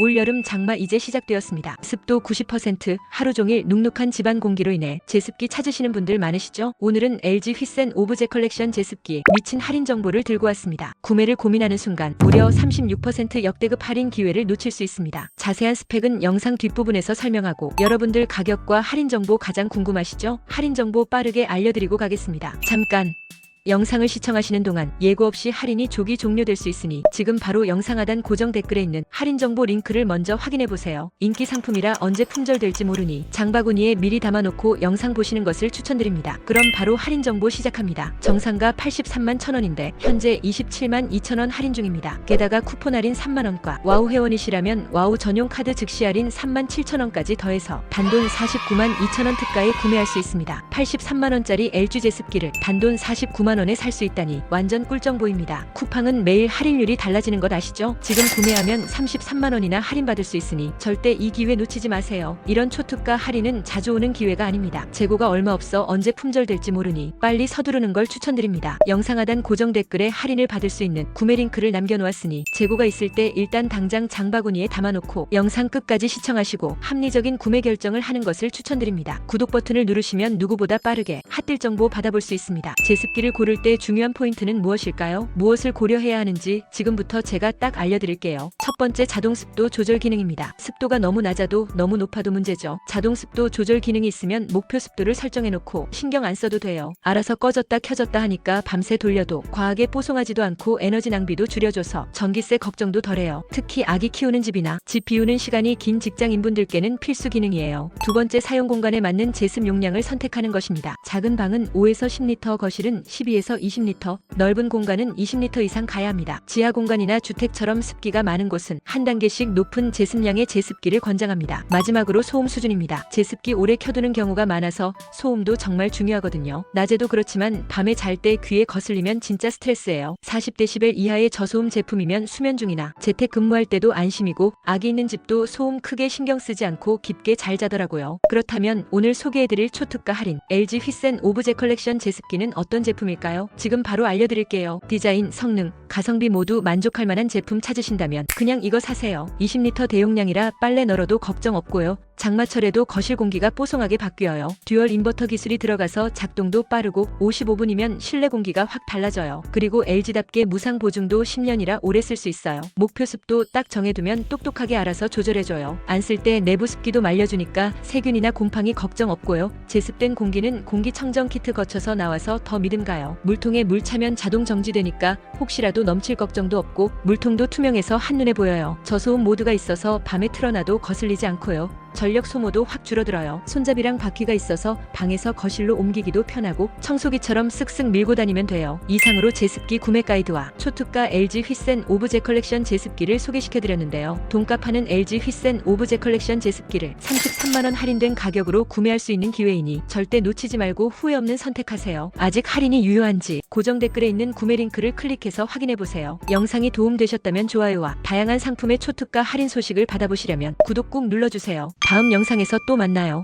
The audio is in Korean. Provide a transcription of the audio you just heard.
올여름 장마 이제 시작되었습니다. 습도 90%, 하루 종일 눅눅한 집안 공기로 인해 제습기 찾으시는 분들 많으시죠? 오늘은 LG 휘센 오브제 컬렉션 제습기 미친 할인 정보를 들고 왔습니다. 구매를 고민하는 순간 무려 36% 역대급 할인 기회를 놓칠 수 있습니다. 자세한 스펙은 영상 뒷부분에서 설명하고 여러분들 가격과 할인 정보 가장 궁금하시죠? 할인 정보 빠르게 알려드리고 가겠습니다. 잠깐 영상을 시청하시는 동안 예고 없이 할인이 조기 종료될 수 있으니 지금 바로 영상 하단 고정 댓글에 있는 할인 정보 링크를 먼저 확인해 보세요. 인기 상품이라 언제 품절될지 모르니 장바구니에 미리 담아놓고 영상 보시는 것을 추천드립니다. 그럼 바로 할인 정보 시작합니다. 정상가 83만 1천원인데 현재 27만 2천원 할인 중입니다. 게다가 쿠폰 할인 3만 원과 와우 회원이시라면 와우 전용 카드 즉시 할인 3만 7천원까지 더해서 단돈 49만 2천원 특가에 구매할 수 있습니다. 83만 원짜리 LG 제습기를 단돈 49만 원에 살 수 있다니 완전 꿀정 보입니다. 쿠팡은 매일 할인율이 달라지는 것 아시죠? 지금 구매하면 33만 원이나 할인받을 수 있으니 절대 이 기회 놓치지 마세요. 이런 초특가 할인은 자주 오는 기회가 아닙니다. 재고가 얼마 없어 언제 품절될지 모르니 빨리 서두르는 걸 추천드립니다. 영상 하단 고정 댓글에 할인을 받을 수 있는 구매 링크를 남겨놓았으니 재고가 있을 때 일단 당장 장바구니에 담아놓고 영상 끝까지 시청하시고 합리적인 구매 결정을 하는 것을 추천드립니다. 구독 버튼을 누르시면 누구보다 빠르게 핫딜 정보 받아볼 수 있습니다. 제습기를 고를 때 중요한 포인트는 무엇일까요? 무엇을 고려해야 하는지 지금부터 제가 딱 알려드릴게요. 첫 번째 자동 습도 조절 기능입니다. 습도가 너무 낮아도 너무 높아도 문제죠. 자동 습도 조절 기능이 있으면 목표 습도를 설정해놓고 신경 안 써도 돼요. 알아서 꺼졌다 켜졌다 하니까 밤새 돌려도 과하게 뽀송하지도 않고 에너지 낭비도 줄여줘서 전기세 걱정도 덜해요. 특히 아기 키우는 집이나 집 비우는 시간이 긴 직장인분들께는 필수 기능이에요. 두 번째 사용 공간에 맞는 제습 용량을 선택하는 것입니다. 작은 방은 5에서 10리터, 거실은 12 에서 20리터, 넓은 공간은 20리터 이상 가야 합니다. 지하 공간이나 주택처럼 습기가 많은 곳은 한 단계씩 높은 제습량의 제습기를 권장합니다. 마지막으로 소음 수준입니다. 제습기 오래 켜두는 경우가 많아서 소음도 정말 중요하거든요. 낮에도 그렇지만 밤에 잘 때 귀에 거슬리면 진짜 스트레스예요. 40데시벨 이하의 저소음 제품이면 수면 중이나 재택 근무할 때도 안심이고 아기 있는 집도 소음 크게 신경 쓰지 않고 깊게 잘 자더라고요. 그렇다면 오늘 소개해드릴 초특가 할인 LG 휘센 오브제 컬렉션 제습기는 어떤 제품일 까요? 지금 바로 알려드릴게요. 디자인, 성능, 가성비 모두 만족할 만한 제품 찾으신다면 그냥 이거 사세요. 20리터 대용량이라 빨래 널어도 걱정 없고요. 장마철에도 거실 공기가 뽀송하게 바뀌어요. 듀얼 인버터 기술이 들어가서 작동도 빠르고 55분이면 실내 공기가 확 달라져요. 그리고 LG답게 무상 보증도 10년이라 오래 쓸 수 있어요. 목표 습도 딱 정해두면 똑똑하게 알아서 조절해줘요. 안 쓸 때 내부 습기도 말려주니까 세균이나 곰팡이 걱정 없고요. 제습된 공기는 공기청정 키트 거쳐서 나와서 더 믿음 가요. 물통에 물 차면 자동 정지되니까 혹시라도 넘칠 걱정도 없고 물통도 투명해서 한눈에 보여요. 저소음 모드가 있어서 밤에 틀어놔도 거슬리지 않고요. 전력 소모도 확 줄어들어요. 손잡이랑 바퀴가 있어서 방에서 거실로 옮기기도 편하고 청소기처럼 쓱쓱 밀고 다니면 돼요. 이상으로 제습기 구매 가이드와 초특가 LG 휘센 오브제 컬렉션 제습기를 소개시켜드렸는데요. 돈값하는 LG 휘센 오브제 컬렉션 제습기를 33만원 할인된 가격으로 구매할 수 있는 기회이니 절대 놓치지 말고 후회 없는 선택하세요. 아직 할인이 유효한지 고정 댓글에 있는 구매 링크를 클릭해서 확인해보세요. 영상이 도움되셨다면 좋아요와 다양한 상품의 초특가 할인 소식을 받아보시려면 구독 꾹 눌러주세요. 다음 영상에서 또 만나요.